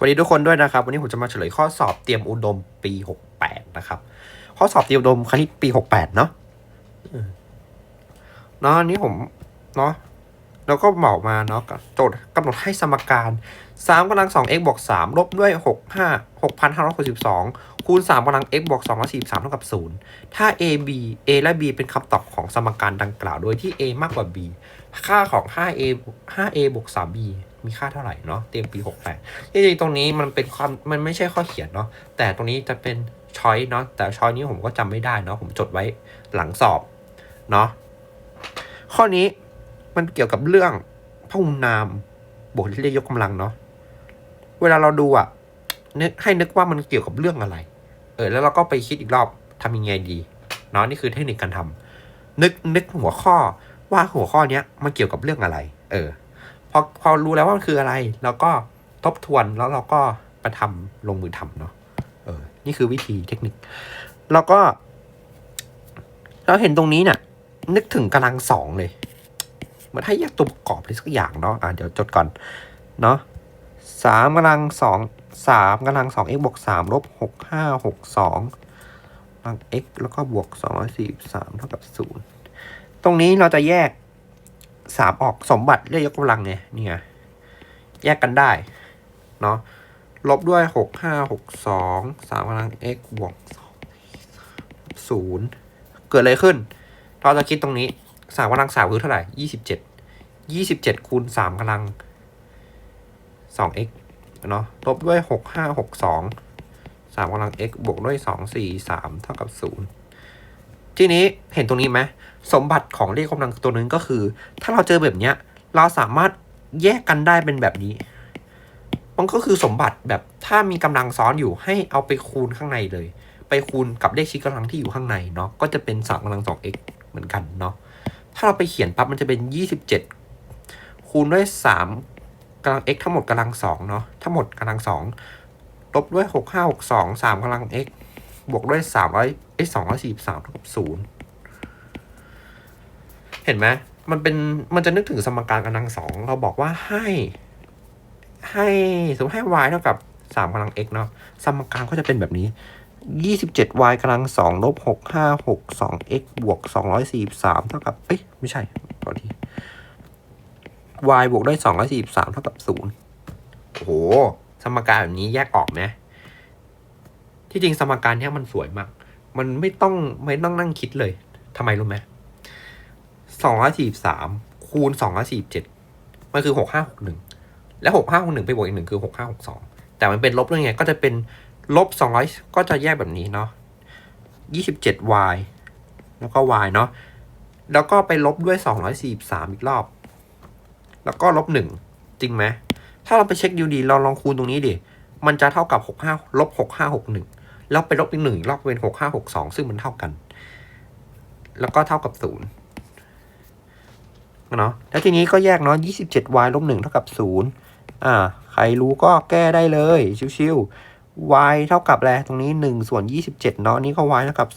สวัสดีทุกคนด้วยนะครับ วันนี้ผมจะมาเฉลยข้อสอบเตรียมอุดมปี 68 นะครับ ข้อสอบเตรียมอุดมคณิตปี 68 เนาะเนาะอันนี้ผมเนาะ แล้วก็บอกมาเนาะโจทย์กำหนดให้สมการ3กำลัง 2x บวก3ลบด้วย 6 5 6,562 คูณ3กำลัง x บวก243เท่ากับ 0 ถ้า a b a และ b เป็นคำตอบของสมการดังกล่าว โดยที่ a มากกว่า b ค่าของ 5a 5a บวก 3b มีค่าเท่าไหร่เนาะเตรียมปี 68จริงๆตรงนี้มันเป็นความมันไม่ใช่ข้อเขียนเนาะแต่ตรงนี้จะเป็นช้อยเนาะแต่ช้อยนี้ผมก็จำไม่ได้เนาะผมจดไว้หลังสอบเนาะข้อนี้ มันเกี่ยวกับเรื่องพหุนามบวกเลขยกกำลังเนาะเวลาเราดูอะนึกให้นึกว่ามันเกี่ยวกับเรื่องอะไร เออ แล้วเราก็ไปคิดอีกรอบทำยังไงดีเนาะนี่คือเทคนิคการทำนึกนึกหัวข้อว่าหัวข้อเนี้ยมันเกี่ยวกับเรื่องอะไร เออพอพอรู้แล้วว่ามันคืออะไร เราก็ทบทวนแล้วเราก็ไปทำลงมือทำเนาะเออ นี่คือวิธีเทคนิค แล้วก็ เราเห็นตรงนี้เนี่ยนึกถึงกำลังสองเลย มือนให้แยกตัวประกอบอะไรสักอย่างเนาะอะเดี๋ยวจดก่อนเนาะสามกำลังสองสามกำลังสอง x บวกสามลบหกห้าหกสองกำลัง x แล้วก็บวกสองร้อยสี่สามเท่ากับศูนย์ตรงนี้เราจะแยกสามออกสมบัติเลขยกกำลังไงนี่ไงแยกกันได้เนาะลบด้วยหกห้าหกสองสามกำลัง x บวกศูนย์เกิดอะไรขึ้น เราจะคิดตรงนี้ สามกำลังสามคือเท่าไหร่ยี่สิบเจ็ดยี่สิบเจ็ดคูณสามกำลังสอง x เนาะลบด้วยหกห้าหกสองสามกำลัง x บวกด้วยสองสี่สามเท่ากับศูนย์ทีนี้เห็นตรงนี้ไหมสมบัติของเลขกำลังตัวนึงก็คือ ถ้าเราเจอแบบเนี้ย เราสามารถแยกกันได้เป็นแบบนี้ มันก็คือสมบัติแบบถ้ามีกำลังซ้อนอยู่ให้เอาไปคูณข้างในเลย ไปคูณกับเลขชี้กำลังที่อยู่ข้างในเนาะก็จะเป็นสามกำลังสอง x เหมือนกันเนาะ ถ้าเราไปเขียนปั๊บมันจะเป็นยี่สิบเจ็ดคูณด้วยสามกำลัง x ทั้งหมดกำลังสองเนาะทั้งหมดกำลังสองลบด้วยหกห้าหกสองสามกำลัง x บวกด้วยสามร้อยเอ้สองร้อยสี่สามเท่ากับศูนย์เห็นไหมมันเป็นมันจะนึกถึงสมการกำลังสองเราบอกว่าให้ ให้สมมติให้ y เท่ากับสามกำลัง x เนาะสมการก็จะเป็นแบบนี้ ยี่สิบเจ็ด y กำลังสองลบหกห้าหกสอง x บวกสองร้อยสี่สามเท่ากับ เอ้ย ไม่ใช่ขอที y บวกด้วยสองร้อยสี่สามเท่ากับศูนย์โอ้โห สมการแบบนี้แยกออกไหมที่จริงสมการเนี้ยมันสวยมาก มันไม่ต้องไม่ต้องนั่งคิดเลยทำไมรู้ไหมสองร้อยสี่สามคูณสองร้อยสี่เจ็ดมันคือหกห้าหกหนึ่งแล้วหกห้าหกหนึ่งไปบวกอีกหนึ่งคือหกห้าหกสองแต่มันเป็นลบเรื่องไงก็จะเป็น ลบสองร้อยก็จะแยกแบบนี้เนาะยี่สิบเจ็ด y แล้วก็ y เนาะแล้วก็ไปลบด้วยสองร้อยสี่สามอีกรอบ แล้วก็ลบหนึ่งจริงไหมถ้าเราไปเช็คดูดีเราลองคูณตรงนี้ดิมันจะเท่ากับหกห้าลบหกห้าหกหนึ่งแล้วไปลบอีกหนึ่งรอบเป็นหกห้าหกสองซึ่งมันเท่ากัน แล้วก็เท่ากับศูนย์เนาะแล้วทีนี้ก็แยกเนาะ 27y ลบ1เท่ากับ0อ่า ใครรู้ก็แก้ได้เลย ชิวๆ y เท่ากับอะไรตรงนี้ 1 ส่วน 27 เนาะนี่ก็ y เท่ากับ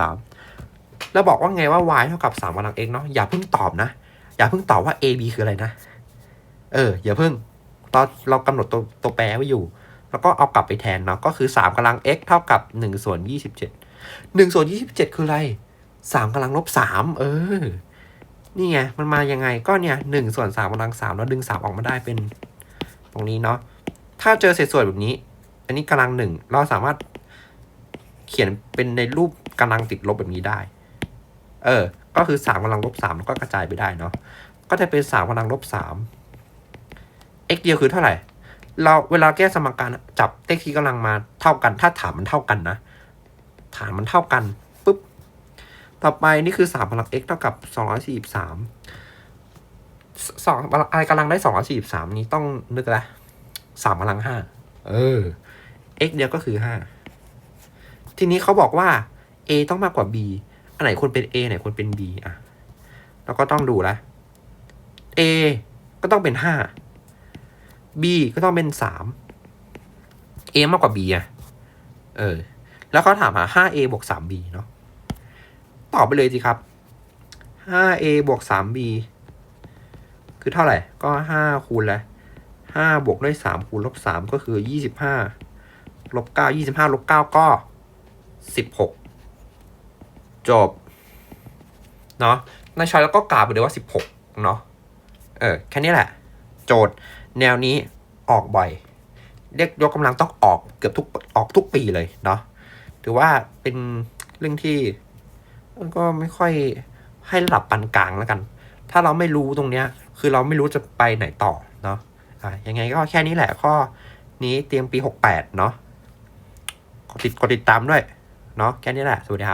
243 แล้วบอกว่าไงว่า y เท่ากับ3กำลัง x เนาะอย่าเพิ่งตอบนะ อย่าเพิ่งตอบว่า a b คืออะไรนะ เออ อย่าเพิ่งเราเรากำหนดตัวตัวแปรไว้อยู่ แล้วก็เอากลับไปแทนเนาะก็คือ 3กำลัง x เท่ากับ 1 ส่วน 27 1ส่วน 27 คืออะไร 3กำลังลบ 3 เออ นี่ไง มันมายังไงก็เนี่ยหนึ่งส่วนสามกำลังสามแล้วดึงสามออกมาได้เป็น ตรงนี้เนาะถ้าเจอเศษส่วนแบบนี้ อันนี้กำลังหนึ่งเราสามารถเขียนเป็นในรูปกำลังติดลบแบบนี้ได้ เออ ก็คือสามกำลังลบสามแล้วก็กระจายไปได้เนาะ ก็จะเป็นสามกำลังลบสาม x เดียวคือเท่าไหร่ เราเวลาแก้สมการจับเลขที่กำลังมาเท่ากัน ถ้าฐานมันเท่ากันนะ ฐานมันเท่ากันปุ๊บ ต่อไปนี่คือสามกำลัง x เท่ากับสองร้อยสี่สิบสามสองอะไรกำลังได้สองร้อยสี่สิบสามนี้ต้องนึกละสามกำลังห้า เออ x เดียวก็คือห้าทีนี้เขาบอกว่า a ต้องมากกว่า b อันไหนควรเป็น a ไหนควรเป็น b อะเราก็ต้องดูละ a ก็ต้องเป็นห้า b ก็ต้องเป็นสาม a มากกว่า b อะ เออ แล้วเขาถามหาห้า a บวกสาม b เนาะ ตอบไปเลยสิครับ 5a บวก 3b คือเท่าไหร่ ก็ 5 คูณแล้วห้าบวกด้วยสามคูณลบสามก็คือยี่สิบห้า ลบเก้ายี่สิบห้าลบเก้าก็สิบหกจบ เนาะในชอยแล้วก็กล่าวไปเลยว่าสิบหกเนาะเออ แค่นี้แหละ โจทย์แนวนี้ออกบ่อย เรียกยกกำลังต้องออกเกือบทุกออกทุกปีเลยเนาะถือว่าเป็นเรื่องที่มันก็ไม่ค่อยให้ระดับปานกลางแล้วกัน ถ้าเราไม่รู้ตรงเนี้ย คือเราไม่รู้จะไปไหนต่อเนาะอะยังไงก็แค่นี้แหละข้อนี้เตรียมปีหกแปดเนาะ ติดกดติดตามด้วย เนาะแค่นี้แหละ สวัสดีครับ